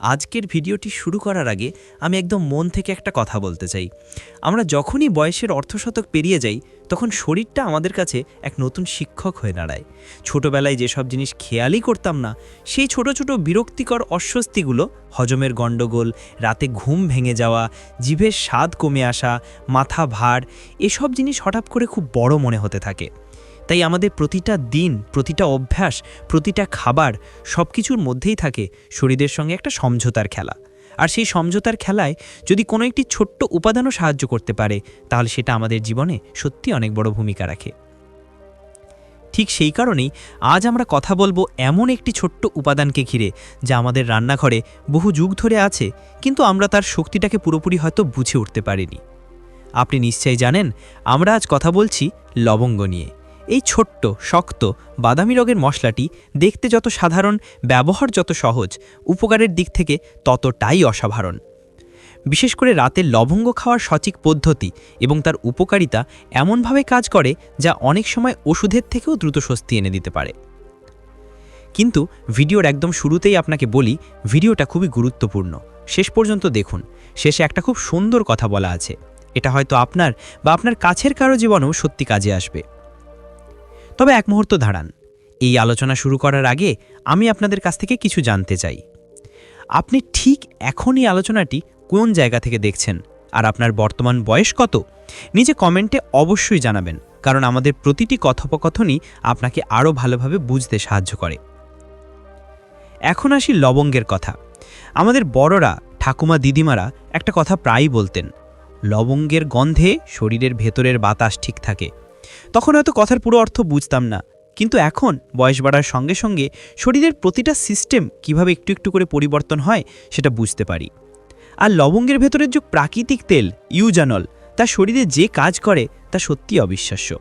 আজকের ভিডিওটি শুরু করার আগে আমি একদম মন থেকে একটা কথা বলতে চাই। আমরা যখনই বয়সের অর্ধশতক পেরিয়ে যাই, তখন শরীরটা আমাদের কাছে এক নতুন শিক্ষক হয়ে দাঁড়ায়। ছোটোবেলায় যেসব জিনিস খেয়ালই করতাম না, সেই ছোট ছোট বিরক্তিকর অস্বস্তিগুলো, হজমের গণ্ডগোল, রাতে ঘুম ভেঙে যাওয়া, জিভের স্বাদ কমে আসা, মাথা ভার, এসব জিনিস হঠাৎ করে খুব বড় মনে হতে থাকে। তাই আমাদের প্রতিটা দিন, প্রতিটা অভ্যাস, প্রতিটা খাবার সব কিছুর মধ্যেই থাকে শরীরের সঙ্গে একটা সমঝোতার খেলা। আর সেই সমঝোতার খেলায় যদি কোনো একটি ছোট্ট উপাদানও সাহায্য করতে পারে, তাহলে সেটা আমাদের জীবনে সত্যি অনেক বড় ভূমিকা রাখে। ঠিক সেই কারণেই আজ আমরা কথা বলব এমন একটি ছোট্ট উপাদানকে ঘিরে, যা আমাদের রান্নাঘরে বহু যুগ ধরে আছে, কিন্তু আমরা তার শক্তিটাকে পুরোপুরি হয়তো বুঝে উঠতে পারিনি। আপনি নিশ্চয়ই জানেন, আমরা আজ কথা বলছি লবঙ্গ নিয়ে। এই ছোট্ট, শক্ত, বাদামি রঙের মশলাটি দেখতে যত সাধারণ, ব্যবহার যত সহজ, উপকারের দিক থেকে ততটাই অসাধারণ। বিশেষ করে রাতে লবঙ্গ খাওয়ার সঠিক পদ্ধতি এবং তার উপকারিতা এমনভাবে কাজ করে যা অনেক সময় ওষুধের থেকেও দ্রুত স্বস্তি এনে দিতে পারে। কিন্তু ভিডিওর একদম শুরুতেই আপনাকে বলি, ভিডিওটা খুবই গুরুত্বপূর্ণ। শেষ পর্যন্ত দেখুন। শেষে একটা খুব সুন্দর কথা বলা আছে। এটা হয়তো আপনার বা আপনার কাছের কারও জীবনেও সত্যি কাজে আসবে। তবে এক মুহূর্ত দাঁড়ান। এই আলোচনা শুরু করার আগে আমি আপনাদের কাছ থেকে কিছু জানতে চাই। আপনি ঠিক এখন এই আলোচনাটি কোন জায়গা থেকে দেখছেন আর আপনার বর্তমান বয়স কত? নিজে কমেন্টে অবশ্যই জানাবেন, কারণ আমাদের প্রতিটি কথোপকথনই আপনাকে আরও ভালোভাবে বুঝতে সাহায্য করে। এখন আসি লবঙ্গের কথা। আমাদের বড়রা, ঠাকুমা দিদিমারা একটা কথা প্রায়ই বলতেন, লবঙ্গের গন্ধে শরীরের ভেতরের বাতাস ঠিক থাকে। তখন হয়তো কথার পুরো অর্থ বুঝতাম না। কিন্তু এখন বয়স বাড়ার সঙ্গে সঙ্গে শরীরের প্রতিটা সিস্টেম কীভাবে একটু একটু করে পরিবর্তন হয় সেটা বুঝতে পারি। আর লবঙ্গের ভেতরের যে প্রাকৃতিক তেল, ইউজানল, তা শরীরে যে কাজ করে, তা সত্যি অবিশ্বাস্য।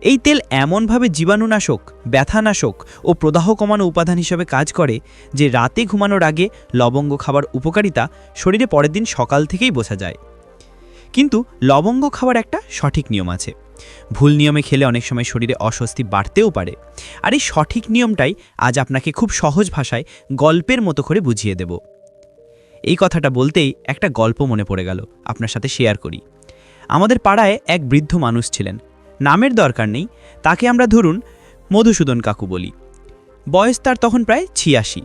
এই তেল এমনভাবে জীবাণুনাশক, ব্যথানাশক ও প্রদাহ কমানো উপাদান হিসাবে কাজ করে যে রাতে ঘুমানোর আগে লবঙ্গ খাবার উপকারিতা শরীরে পরের দিন সকাল থেকেই বোঝা যায়। কিন্তু লবঙ্গ খাবার একটা সঠিক নিয়ম আছে। ভুল নিয়মে খেলে অনেক সময় শরীরে অস্বস্তি বাড়তেও পারে। আর এই সঠিক নিয়মটাই আজ আপনাকে খুব সহজ ভাষায় গল্পের মতো করে বুঝিয়ে দেব। এই কথাটা বলতেই একটা গল্প মনে পড়ে গেল আপনার সাথে শেয়ার করি। আমাদের পাড়ায় এক বৃদ্ধ মানুষ ছিলেন। নামের দরকার নেই, তাকে আমরা ধরুন মধুসূদন কাকু বলি। বয়স তার তখন প্রায় ছিয়াশি।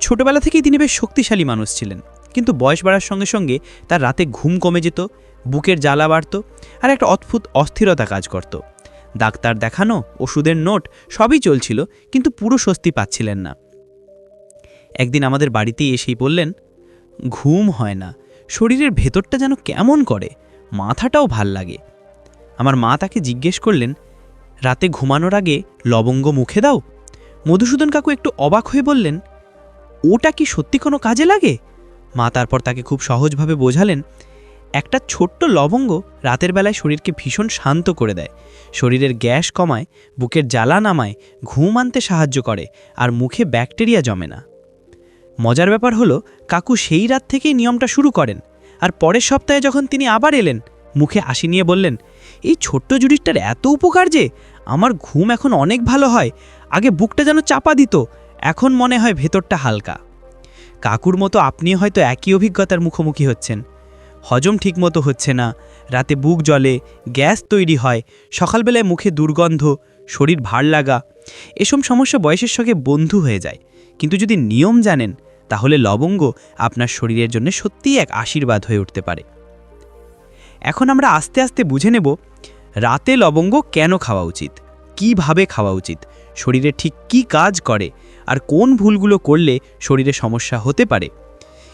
ছোটবেলা থেকেই তিনি বেশ শক্তিশালী মানুষ ছিলেন। কিন্তু বয়স বাড়ার সঙ্গে সঙ্গে তার রাতে ঘুম কমে যেত বুকের জ্বালা বাড়ত আর একটা অদ্ভুত অস্থিরতা কাজ করত। ডাক্তার দেখানো, ওষুধের নোট, সবই চলছিল, কিন্তু পুরো স্বস্তি পাচ্ছিলেন না। একদিন আমাদের বাড়িতেই এসেই বললেন, ঘুম হয় না, শরীরের ভেতরটা যেন কেমন করে, মাথাটাও ভালো লাগে। আমার মা তাকে জিজ্ঞেস করলেন, রাতে ঘুমানোর আগে লবঙ্গ মুখে দাও? মধুসূদন কাকু একটু অবাক হয়ে বললেন, ওটা কি সত্যি কোনো কাজে লাগে? মা তারপর তাকে খুব সহজভাবে বোঝালেন একটা ছোট্ট লবঙ্গ রাতের বেলায় শরীরকে ভীষণ শান্ত করে দেয়। শরীরের গ্যাস কমায়, বুকের জ্বালা নামায়, ঘুম আনতে সাহায্য করে আর মুখে ব্যাকটেরিয়া জমে না। মজার ব্যাপার হলো, কাকু সেই রাত থেকেই নিয়মটা শুরু করেন আর পরের সপ্তাহে যখন তিনি আবার এলেন, মুখে হাসি নিয়ে বললেন, এই ছোট্ট জুড়িটার এত উপকার যে, আমার ঘুম এখন অনেক ভালো হয়, আগে বুকটা যেন চাপা দিত, এখন মনে হয় ভেতরটা হালকা। কাকুর মতো আপনিও হয়তো একই অভিজ্ঞতার মুখোমুখি হচ্ছেন। হজম ঠিকমতো হচ্ছে না। রাতে বুক জলে গ্যাস তৈরি হয়, সকালবেলায় মুখে দুর্গন্ধ, শরীর ভার লাগা। এসব সমস্যা বয়সের সঙ্গে বন্ধু হয়ে যায়। কিন্তু যদি নিয়ম জানেন, তাহলে লবঙ্গ আপনার শরীরের জন্য সত্যিই এক আশীর্বাদ হয়ে উঠতে পারে। এখন আমরা আস্তে আস্তে বুঝে নেব, রাতে লবঙ্গ কেন খাওয়া উচিত? কীভাবে খাওয়া উচিত? শরীরে ঠিক কি কাজ করে? আর কোন ভুলগুলো করলে শরীরে সমস্যা হতে পারে?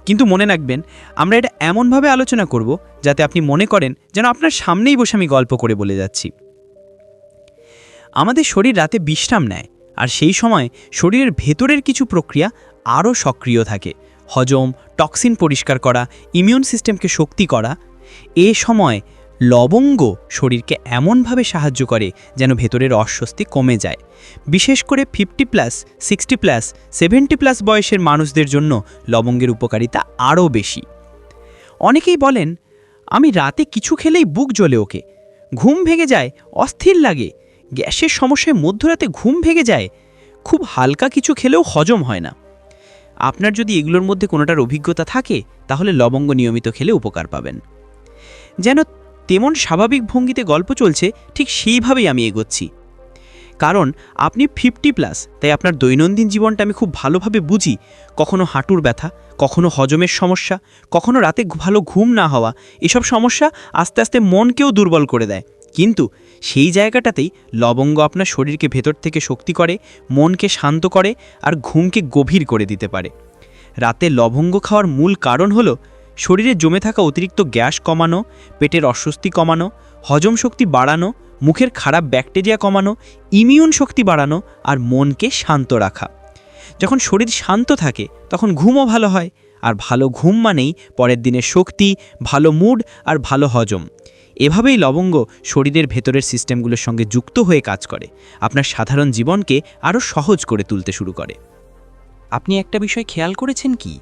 কিন্তু মনে রাখবেন, আমরা এটা এমনভাবে আলোচনা করব যাতে আপনি মনে করেন যেন আপনার সামনেই বসে আমি গল্প করে বলে যাচ্ছি। আমাদের শরীর রাতে বিশ্রাম নেয় আর সেই সময় শরীরের ভেতরের কিছু প্রক্রিয়া আরও সক্রিয় থাকে। হজম, টক্সিন পরিষ্কার করা, ইমিউন সিস্টেমকে শক্তি করা। এ সময় লবঙ্গ শরীরকে এমনভাবে সাহায্য করে যেন ভেতরের অস্বস্তি কমে যায়। বিশেষ করে fifty plus, sixty plus, seventy plus বয়সের মানুষদের জন্য লবঙ্গের উপকারিতা আরও বেশি। অনেকেই বলেন, আমি রাতে কিছু খেলেই বুক জ্বলে ওকে। ঘুম ভেঙে যায়, অস্থির লাগে। গ্যাসের সমস্যায় মধ্যরাতে ঘুম ভেঙে যায়। খুব হালকা কিছু খেলেও হজম হয় না। আপনার যদি এগুলোর মধ্যে কোনোটার অভিজ্ঞতা থাকে, তাহলে লবঙ্গ নিয়মিত খেলে উপকার পাবেন। যেন তেমন স্বাভাবিক ভঙ্গিতে গল্প চলছে, ঠিক সেইভাবেই আমি এগোচ্ছি। কারণ আপনি ফিফটি প্লাস তাই আপনার দৈনন্দিন জীবনটা আমি খুব ভালোভাবে বুঝি। কখনো হাঁটুর ব্যথা, কখনো হজমের সমস্যা, কখনো রাতে ভালো ঘুম না হওয়া, এসব সমস্যা আস্তে আস্তে মনকেও দুর্বল করে দেয়। কিন্তু সেই জায়গাটাতেই লবঙ্গ আপনার শরীরকে ভেতর থেকে শক্তি করে, মনকে শান্ত করে আর ঘুমকে গভীর করে দিতে পারে। রাতে লবঙ্গ খাওয়ার মূল কারণ হলো শরীরে জমে থাকা অতিরিক্ত গ্যাস কমানো, পেটের অস্বস্তি কমানো, হজম শক্তি বাড়ানো, মুখের খারাপ ব্যাকটেরিয়া কমানো, ইমিউন শক্তি বাড়ানো আর মনকে শান্ত রাখা। যখন শরীর শান্ত থাকে, তখন ঘুমও ভালো হয়। আর ভালো ঘুম মানেই পরের দিনের শক্তি, ভালো মুড আর ভালো হজম। এভাবেই লবঙ্গ শরীরের ভেতরের সিস্টেমগুলোর সঙ্গে যুক্ত হয়ে কাজ করে। আপনার সাধারণ জীবনকে আরও সহজ করে তুলতে শুরু করে। আপনি একটা বিষয় খেয়াল করেছেন কি?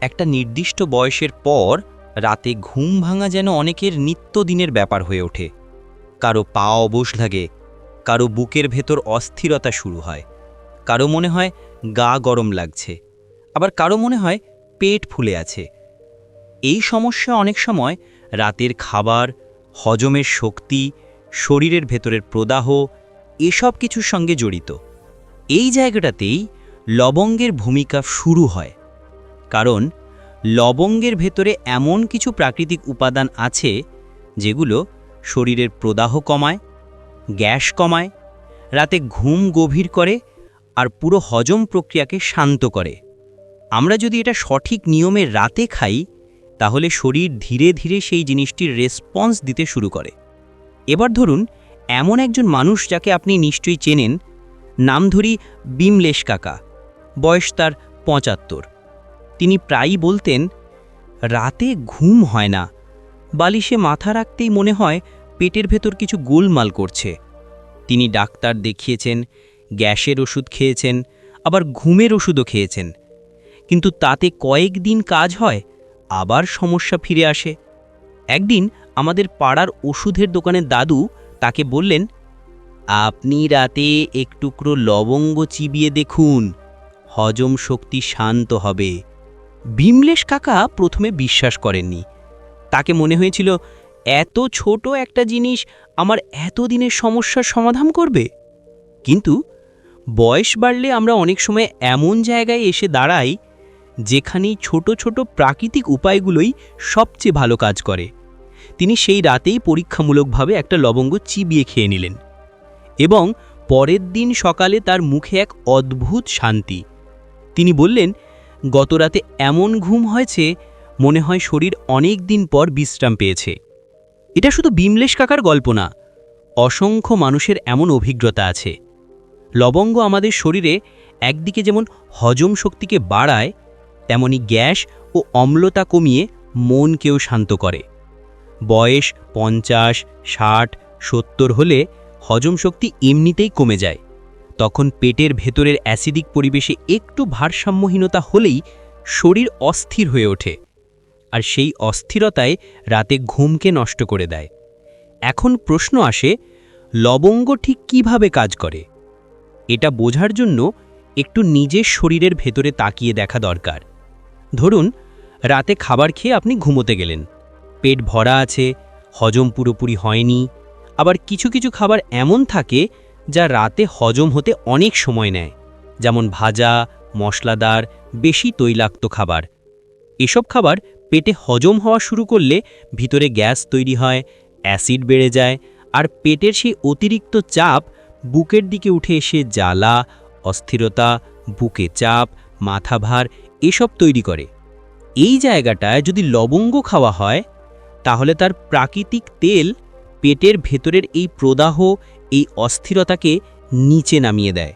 একটা নির্দিষ্ট বয়সের পর রাতে ঘুম ভাঙা যেন অনেকের নিত্যদিনের ব্যাপার হয়ে ওঠে। কারও পা অবশ লাগে, কারও বুকের ভেতর অস্থিরতা শুরু হয়, কারও মনে হয় গা গরম লাগছে, আবার কারও মনে হয় পেট ফুলে আছে। এই সমস্যা অনেক সময় রাতের খাবার, হজমের শক্তি, শরীরের ভেতরের প্রদাহ, এসব কিছুর সঙ্গে জড়িত। এই জায়গাটাতেই লবঙ্গের ভূমিকা শুরু হয়। কারণ লবঙ্গের ভেতরে এমন কিছু প্রাকৃতিক উপাদান আছে যেগুলো শরীরের প্রদাহ কমায়, গ্যাস কমায়, রাতে ঘুম গভীর করে আর পুরো হজম প্রক্রিয়াকে শান্ত করে। আমরা যদি এটা সঠিক নিয়মে রাতে খাই, তাহলে শরীর ধীরে ধীরে সেই জিনিসটির রেসপন্স দিতে শুরু করে। এবার ধরুন, এমন একজন মানুষ যাকে আপনি নিশ্চয়ই চেনেন, নাম ধরি বিমলেশ কাকা, বয়স তার পঁচাত্তর। তিনি প্রায়ই বলতেন, রাতে ঘুম হয় না। বালিশে মাথা রাখতেই মনে হয় পেটের ভেতর কিছু গোলমাল করছে। তিনি ডাক্তার দেখিয়েছেন, গ্যাসের ওষুধ খেয়েছেন, আবার ঘুমের ওষুধও খেয়েছেন। কিন্তু তাতে কয়েকদিন কাজ হয়, আবার সমস্যা ফিরে আসে। একদিন আমাদের পাড়ার ওষুধের দোকানের দাদু তাকে বললেন, আপনি রাতে এক টুকরো লবঙ্গ চিবিয়ে দেখুন, হজম শক্তি শান্ত হবে। বিমলেশ কাকা প্রথমে বিশ্বাস করেননি। তাকে মনে হয়েছিল, এত ছোট একটা জিনিস আমার এতদিনের সমস্যার সমাধান করবে? কিন্তু বয়স বাড়লে আমরা অনেক সময় এমন জায়গায় এসে দাঁড়াই, যেখানেই ছোট ছোট প্রাকৃতিক উপায়গুলোই সবচেয়ে ভালো কাজ করে। তিনি সেই রাতেই পরীক্ষামূলকভাবে একটা লবঙ্গ চিবিয়ে খেয়ে নিলেন এবং পরের দিন সকালে তার মুখে এক অদ্ভুত শান্তি। তিনি বললেন গতরাতে এমন ঘুম হয়েছে, মনে হয় শরীর অনেক দিন পর বিশ্রাম পেয়েছে। এটা শুধু বিমলেশ কাকার গল্প না, অসংখ্য মানুষের এমন অভিজ্ঞতা আছে। লবঙ্গ আমাদের শরীরে একদিকে যেমন হজম শক্তিকে বাড়ায়, তেমনি গ্যাস ও অম্লতা কমিয়ে মনকেও শান্ত করে। বয়স পঞ্চাশ, ষাট, সত্তর হলে হজম শক্তি এমনিতেই কমে যায়। তখন পেটের ভেতরের অ্যাসিডিক পরিবেশে একটু ভারসাম্যহীনতা হলেই শরীর অস্থির হয়ে ওঠে, আর সেই অস্থিরতায় রাতে ঘুমকে নষ্ট করে দেয়। এখন প্রশ্ন আসে, লবঙ্গ ঠিক কীভাবে কাজ করে? এটা বোঝার জন্য একটু নিজের শরীরের ভেতরে তাকিয়ে দেখা দরকার। ধরুন, রাতে খাবার খেয়ে আপনি ঘুমোতে গেলেন। পেট ভরা আছে, হজম পুরোপুরি হয়নি, আবার কিছু কিছু খাবার এমন থাকে যা রাতে হজম হতে অনেক সময় নেয়, যেমন ভাজা, মশলাদার, বেশি তৈলাক্ত খাবার। এসব খাবার পেটে হজম হওয়া শুরু করলে ভিতরে গ্যাস তৈরি হয়, অ্যাসিড বেড়ে যায়, আর পেটের সেই অতিরিক্ত চাপ বুকের দিকে উঠে এসে জ্বালা, অস্থিরতা, বুকে চাপ মাথা ভার এসব তৈরি করে। এই জায়গাটায় যদি লবঙ্গ খাওয়া হয়, তাহলে তার প্রাকৃতিক তেল পেটের ভেতরের এই প্রদাহ, এই অস্থিরতাকে নিচে নামিয়ে দেয়।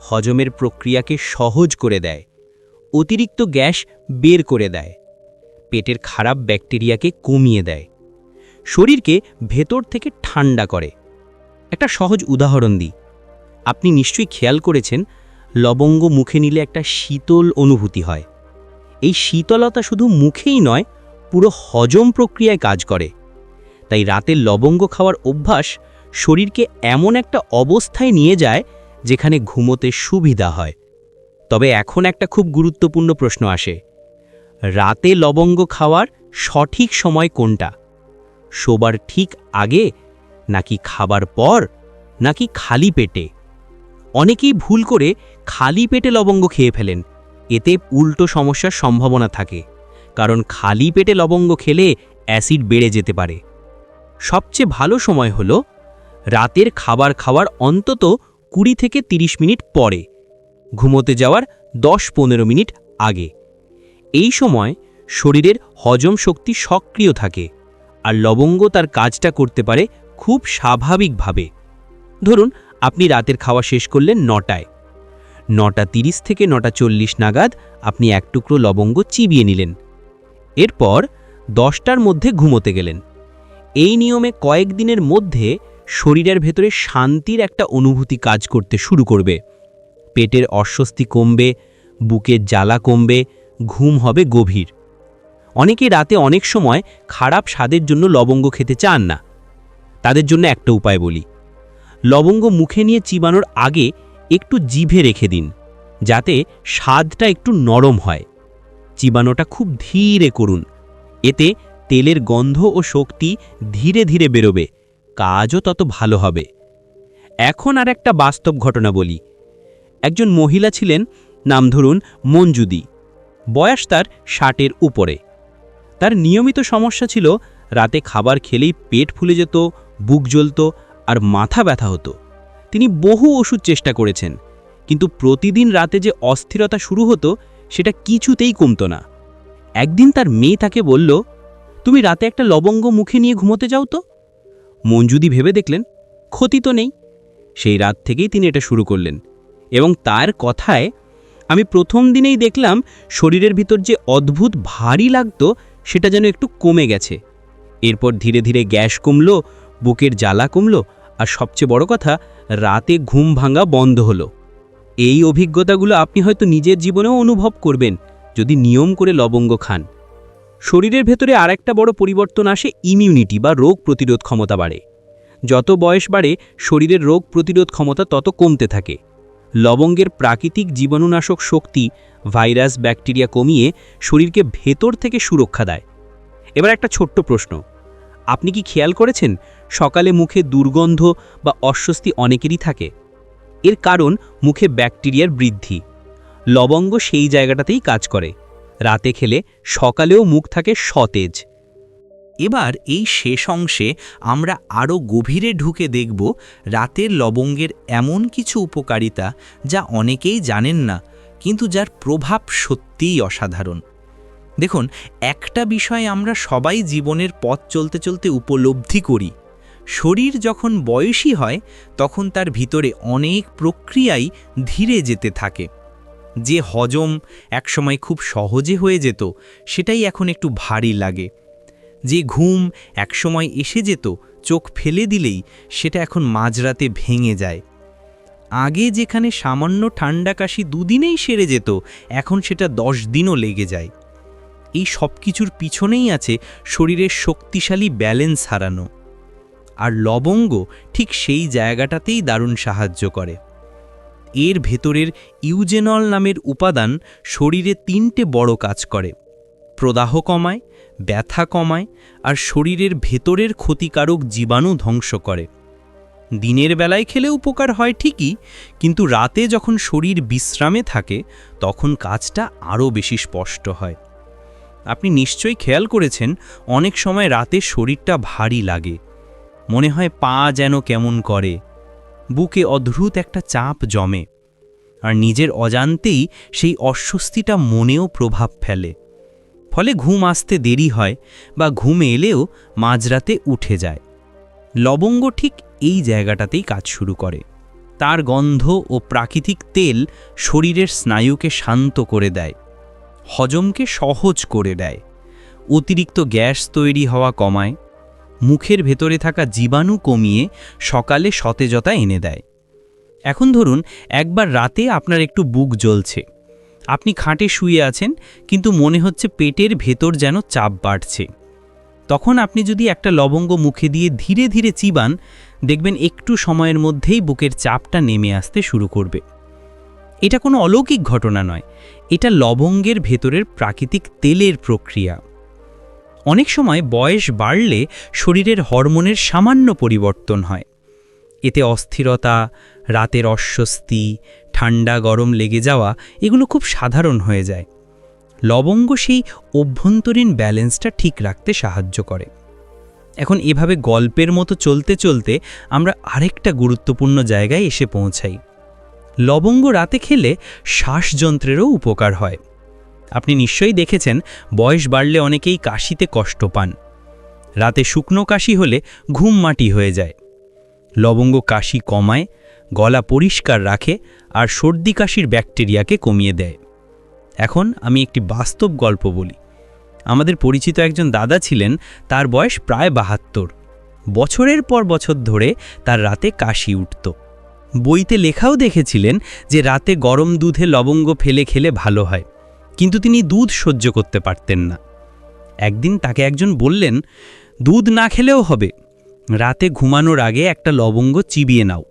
হজমের প্রক্রিয়াকে সহজ করে দেয়। অতিরিক্ত গ্যাস বের করে দেয়। পেটের খারাপ ব্যাকটেরিয়াকে কমিয়ে দেয়। শরীরকে ভেতর থেকে ঠান্ডা করে। একটা সহজ উদাহরণ দিই। আপনি নিশ্চয়ই খেয়াল করেছেন, লবঙ্গ মুখে নিলে একটা শীতল অনুভূতি হয়। এই শীতলতা শুধু মুখেই নয়, পুরো হজম প্রক্রিয়ায় কাজ করে। তাই রাতে লবঙ্গ খাওয়ার অভ্যাস শরীরকে এমন একটা অবস্থায় নিয়ে যায় যেখানে ঘুমোতে সুবিধা হয়। তবে এখন একটা খুব গুরুত্বপূর্ণ প্রশ্ন আসে। রাতে লবঙ্গ খাওয়ার সঠিক সময় কোনটা? শোবার ঠিক আগে নাকি খাবার পর নাকি খালি পেটে? অনেকেই ভুল করে খালি পেটে লবঙ্গ খেয়ে ফেলেন। এতে উল্টো সমস্যার সম্ভাবনা থাকে। কারণ খালি পেটে লবঙ্গ খেলে অ্যাসিড বেড়ে যেতে পারে। সবচেয়ে ভালো সময় হলো রাতের খাবার খাওয়ার অন্তত কুড়ি থেকে ৩০ মিনিট পরে, ঘুমোতে যাওয়ার দশ পনেরো মিনিট আগে। এই সময় শরীরের হজম শক্তি সক্রিয় থাকে আর লবঙ্গ তার কাজটা করতে পারে খুব স্বাভাবিকভাবে। ধরুন, আপনি রাতের খাওয়া শেষ করলেন নটায়। নটা তিরিশ থেকে নটা চল্লিশ নাগাদ আপনি এক টুকরো লবঙ্গ চিবিয়ে নিলেন। এরপর দশটার মধ্যে ঘুমোতে গেলেন। এই নিয়মে কয়েকদিনের মধ্যে শরীরের ভেতরে শান্তির একটা অনুভূতি কাজ করতে শুরু করবে। পেটের অস্বস্তি কমবে বুকের জ্বালা কমবে, ঘুম হবে গভীর। অনেকে রাতে অনেক সময় খারাপ স্বাদের জন্য লবঙ্গ খেতে চান না। তাদের জন্য একটা উপায় বলি। লবঙ্গ মুখে নিয়ে চিবানোর আগে একটু জিভে রেখে দিন, যাতে স্বাদটা একটু নরম হয়। চিবানোটা খুব ধীরে করুন। এতে তেলের গন্ধ ও শক্তি ধীরে ধীরে বেরোবে, কাজও তত ভালো হবে। এখন আর একটা বাস্তব ঘটনা বলি। একজন মহিলা ছিলেন, নাম ধরুন মঞ্জুদি। বয়স তার ষাটের উপরে। তার নিয়মিত সমস্যা ছিল, রাতে খাবার খেলেই পেট ফুলে যেত, বুক জ্বলত আর মাথা ব্যথা হতো। তিনি বহু ওষুধ চেষ্টা করেছেন, কিন্তু প্রতিদিন রাতে যে অস্থিরতা শুরু হতো, সেটা কিছুতেই কমতো না। একদিন তার মেয়ে তাকে বলল তুমি রাতে একটা লবঙ্গ মুখে নিয়ে ঘুমোতে যাও তো। মঞ্জুদি ভেবে দেখলেন, ক্ষতি তো নেই। সেই রাত থেকেই তিনি এটা শুরু করলেন এবং তার কথায় আমি প্রথম দিনেই দেখলাম শরীরের ভিতর যে অদ্ভুত ভারী লাগতো, সেটা যেন একটু কমে গেছে। এরপর ধীরে ধীরে গ্যাস কমলো, বুকের জ্বালা কমলো আর সবচেয়ে বড় কথা, রাতে ঘুম ভাঙা বন্ধ হলো। এই অভিজ্ঞতাগুলো আপনি হয়তো নিজের জীবনেও অনুভব করবেন যদি নিয়ম করে লবঙ্গ খান। শরীরের ভেতরে আরেকটা বড় পরিবর্তন আসে ইমিউনিটি বা রোগ প্রতিরোধ ক্ষমতা বাড়ে। যত বয়স বাড়ে, শরীরের রোগ প্রতিরোধ ক্ষমতা তত কমতে থাকে। লবঙ্গের প্রাকৃতিক জীবাণুনাশক শক্তি ভাইরাস ব্যাকটেরিয়া কমিয়ে শরীরকে ভেতর থেকে সুরক্ষা দেয়। এবার একটা ছোট্ট প্রশ্ন। আপনি কি খেয়াল করেছেন, সকালে মুখে দুর্গন্ধ বা অস্বস্তি অনেকেরই থাকে? এর কারণ, মুখে ব্যাকটেরিয়ার বৃদ্ধি। লবঙ্গ সেই জায়গাটাতেই কাজ করে। রাতে খেলে সকালেও মুখ থাকে সতেজ। এবার এই শেষ অংশে আমরা আরও গভীরে ঢুকে দেখব রাতের লবঙ্গের এমন কিছু উপকারিতা যা অনেকেই জানেন না, কিন্তু যার প্রভাব সত্যিই অসাধারণ। দেখুন, একটা বিষয় আমরা সবাই জীবনের পথ চলতে চলতে উপলব্ধি করি। শরীর যখন বয়সী হয়, তখন তার ভিতরে অনেক প্রক্রিয়াই ধীরে যেতে থাকে। যে হজম একসময় খুব সহজে হয়ে যেত, সেটাই এখন একটু ভারী লাগে। যে ঘুম একসময় এসে যেত, চোখ ফেলে দিলেই সেটা এখন মাঝরাতে ভেঙে যায়। আগে যেখানে সামান্য ঠান্ডা কাশি দুদিনেই সেরে যেত, এখন সেটা দশ দিনও লেগে যায়। এই সব কিছুর পিছনেই আছে শরীরের শক্তিশালী ব্যালেন্স হারানো। আর লবঙ্গ ঠিক সেই জায়গাটাতেই দারুণ সাহায্য করে। এর ভেতরের ইউজেনল নামের উপাদান শরীরে তিনটে বড় কাজ করে। প্রদাহ কমায়, ব্যথা কমায় আর শরীরের ভেতরের ক্ষতিকারক জীবাণু ধ্বংস করে। দিনের বেলায় খেলে উপকার হয় ঠিকই, কিন্তু রাতে যখন শরীর বিশ্রামে থাকে, তখন কাজটা আরও বেশি স্পষ্ট হয়। আপনি নিশ্চয়ই খেয়াল করেছেন, অনেক সময় রাতে শরীরটা ভারী লাগে। মনে হয় পা যেন কেমন করে। বুকে অদ্ভুত একটা চাপ জমে, আর নিজের অজান্তেই সেই অস্বস্তিটা মনেও প্রভাব ফেলে। ফলে ঘুম আসতে দেরি হয় বা ঘুম এলেও মাঝরাতে উঠে যায়। লবঙ্গ ঠিক এই জায়গাটাতেই কাজ শুরু করে। তার গন্ধ ও প্রাকৃতিক তেল শরীরের স্নায়ুকে শান্ত করে দেয়, হজমকে সহজ করে দেয়। অতিরিক্ত গ্যাস তৈরি হওয়া কমায় মুখের ভেতরে থাকা জীবাণু কমিয়ে সকালে সতেজতা এনে দেয়। এখন ধরুন, একবার রাতে আপনার একটু বুক জ্বলছে। আপনি খাটে শুয়ে আছেন, কিন্তু মনে হচ্ছে পেটের ভেতর যেন চাপ বাড়ছে। তখন আপনি যদি একটা লবঙ্গ মুখে দিয়ে ধীরে ধীরে চিবান, দেখবেন একটু সময়ের মধ্যেই বুকের চাপটা নেমে আসতে শুরু করবে। এটা কোনো অলৌকিক ঘটনা নয়, এটা লবঙ্গের ভেতরের প্রাকৃতিক তেলের প্রক্রিয়া। অনেক সময় বয়স বাড়লে শরীরের হরমোনের সামান্য পরিবর্তন হয়। এতে অস্থিরতা, রাতের অস্বস্তি, ঠান্ডা গরম লেগে যাওয়া এগুলো খুব সাধারণ হয়ে যায়। লবঙ্গ সেই অভ্যন্তরীণ ব্যালেন্সটা ঠিক রাখতে সাহায্য করে। এখন এভাবে গল্পের মতো চলতে চলতে আমরা আরেকটা গুরুত্বপূর্ণ জায়গায় এসে পৌঁছাই। লবঙ্গ রাতে খেলে শ্বাসযন্ত্রেরও উপকার হয়। আপনি নিশ্চয়ই দেখেছেন, বয়স বাড়লে অনেকেই কাশিতে কষ্ট পান। রাতে শুকনো কাশি হলে ঘুম মাটি হয়ে যায়। লবঙ্গ কাশি কমায়, গলা পরিষ্কার রাখে আর সর্দি কাশির ব্যাকটেরিয়াকে কমিয়ে দেয়। এখন আমি একটি বাস্তব গল্প বলি। আমাদের পরিচিত একজন দাদা ছিলেন, তার বয়স প্রায় বাহাত্তর। বছরের পর বছর ধরে তার রাতে কাশি উঠত। বইতে লেখাও দেখেছিলেন যে রাতে গরম দুধে লবঙ্গ ফেলে খেলে ভালো হয়। কিন্তু তিনি দুধ সহ্য করতে পারতেন না। একদিন তাকে একজন বললেন, দুধ না খেলেও হবে। রাতে ঘুমানোর আগে একটা লবঙ্গ চিবিয়ে নাও।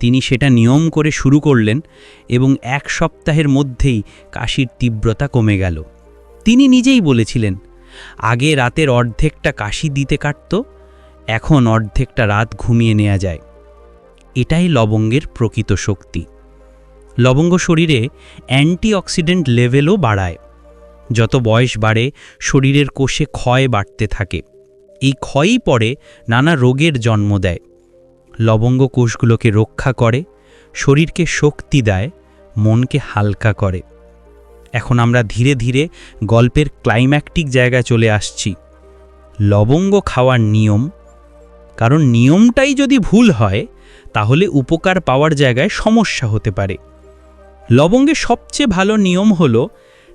তিনি সেটা নিয়ম করে শুরু করলেন এবং এক সপ্তাহের মধ্যেই কাশির তীব্রতা কমে গেল। তিনি নিজেই বলেছিলেন, আগে রাতের অর্ধেকটা কাশি দিতে কাটত, এখন অর্ধেকটা রাত ঘুমিয়ে নেওয়া যায়। এটাই লবঙ্গের প্রকৃত শক্তি। লবঙ্গ শরীরে অ্যান্টিঅক্সিডেন্ট লেভেলও বাড়ায়। যত বয়স বাড়ে, শরীরের কোষে ক্ষয় বাড়তে থাকে। এই ক্ষয়ই পরে নানা রোগের জন্ম দেয়। লবঙ্গ কোষগুলোকে রক্ষা করে, শরীরকে শক্তি দেয়, মনকে হালকা করে। এখন আমরা ধীরে ধীরে গল্পের ক্লাইম্যাকটিক জায়গায় চলে আসছি। লবঙ্গ খাওয়ার নিয়ম, কারণ নিয়মটাই যদি ভুল হয়, তাহলে উপকার পাওয়ার জায়গায় সমস্যা হতে পারে। লবঙ্গের সবচেয়ে ভালো নিয়ম হল,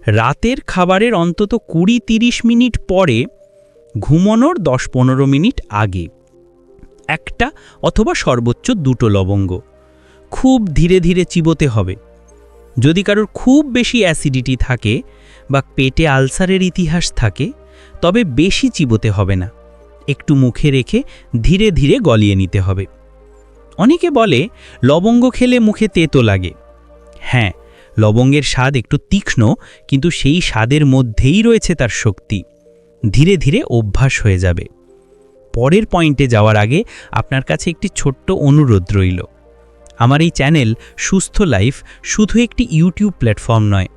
রাতের খাবারের অন্তত কুড়ি তিরিশ মিনিট পরে ঘুমানোর দশ পনেরো মিনিট আগে। একটা অথবা সর্বোচ্চ দুটো লবঙ্গ। খুব ধীরে ধীরে চিবোতে হবে। যদি কারোর খুব বেশি অ্যাসিডিটি থাকে বা পেটে আলসারের ইতিহাস থাকে, তবে বেশি চিবোতে হবে না। একটু মুখে রেখে ধীরে ধীরে গলিয়ে নিতে হবে। অনেকে বলে, লবঙ্গ খেলে মুখে তেতো লাগে। হ্যাঁ লবঙ্গের স্বাদ একটু তীক্ষ্ণ, কিন্তু সেই স্বাদের মধ্যেই রয়েছে তার শক্তি। ধীরে ধীরে অভ্যাস হয়ে যাবে। পরের পয়েন্টে যাওয়ার আগে আপনার কাছে একটি ছোট্ট অনুরোধ রইল। আমার এই চ্যানেল সুস্থ লাইফ শুধু একটি ইউটিউব প্ল্যাটফর্ম নয়,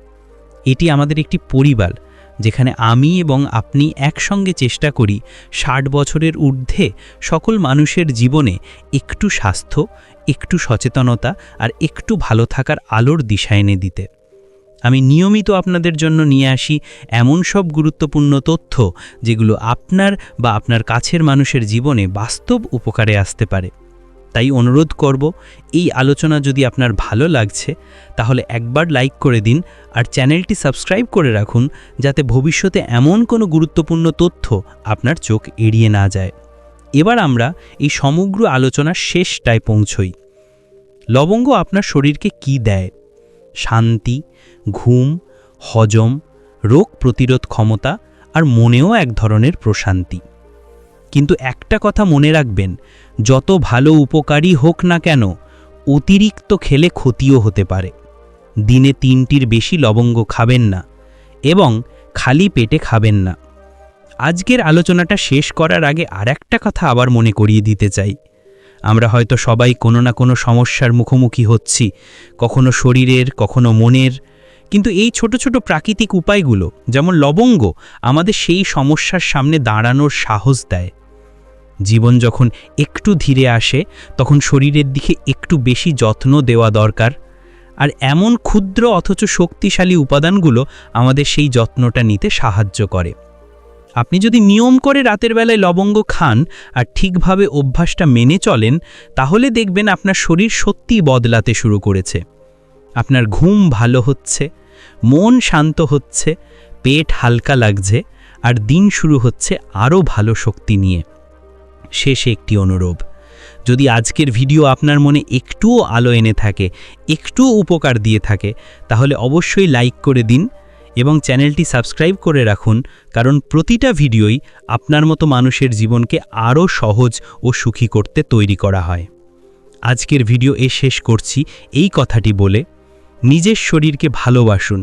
এটি আমাদের একটি পরিবার যেখানে আমি এবং আপনি একসঙ্গে চেষ্টা করি ষাট বছরের ঊর্ধ্বে সকল মানুষের জীবনে একটু স্বাস্থ্য, একটু সচেতনতা আর একটু ভালো থাকার আলোর দিশা এনে দিতে। আমি নিয়মিত আপনাদের জন্য নিয়ে আসি এমন সব গুরুত্বপূর্ণ তথ্য যেগুলো আপনার বা আপনার কাছের মানুষের জীবনে বাস্তব উপকারে আসতে পারে। তাই অনুরোধ করব, এই আলোচনা যদি আপনার ভালো লাগছে, তাহলে একবার লাইক করে দিন আর চ্যানেলটি সাবস্ক্রাইব করে রাখুন যাতে ভবিষ্যতে এমন কোনো গুরুত্বপূর্ণ তথ্য আপনার চোখ এড়িয়ে না যায়। এবার আমরা এই সমগ্র আলোচনার শেষটায় পৌঁছই। লবঙ্গ আপনার শরীরকে কি দেয়? শান্তি, ঘুম, হজম, রোগ প্রতিরোধ ক্ষমতা আর মনেও এক ধরনের প্রশান্তি। কিন্তু একটা কথা মনে রাখবেন যত ভালো উপকারী হোক না কেন, অতিরিক্ত খেলে ক্ষতিও হতে পারে। দিনে তিনটির বেশি লবঙ্গ খাবেন না এবং খালি পেটে খাবেন না। আজকের আলোচনাটা শেষ করার আগে আর একটা কথা আবার মনে করিয়ে দিতে চাই। আমরা হয়তো সবাই কোনো না কোনো সমস্যার মুখোমুখি হচ্ছি, কখনো শরীরের, কখনো মনের। কিন্তু এই ছোট ছোট প্রাকৃতিক উপায়গুলো, যেমন লবঙ্গ, আমাদের সেই সমস্যার সামনে দাঁড়ানোর সাহস দেয়। জীবন যখন একটু ধীরে আসে, তখন শরীরের দিকে একটু বেশি যত্ন দেওয়া দরকার। আর এমন ক্ষুদ্র অথচ শক্তিশালী উপাদানগুলো আমাদের সেই যত্নটা নিতে সাহায্য করে। আপনি যদি নিয়ম করে রাতের বেলায় লবঙ্গ খান আর ঠিকভাবে অভ্যাসটা মেনে চলেন, তাহলে দেখবেন আপনার শরীর সত্যিই বদলাতে শুরু করেছে। আপনার ঘুম ভালো হচ্ছে, মন শান্ত হচ্ছে, পেট হালকা লাগছে, আর দিন শুরু হচ্ছে আরও ভালো শক্তি নিয়ে। শেষে একটি অনুরোধ। যদি আজকের ভিডিও আপনার মনে একটুও আলো এনে থাকে, একটুও উপকার দিয়ে থাকে, তাহলে অবশ্যই লাইক করে দিন এবং চ্যানেলটি সাবস্ক্রাইব করে রাখুন, কারণ প্রতিটা ভিডিওই আপনার মতো মানুষের জীবনকে আরও সহজ ও সুখী করতে তৈরি করা হয়। আজকের ভিডিও এ শেষ করছি, এই কথাটি বলে নিজের শরীরকে ভালোবাসুন।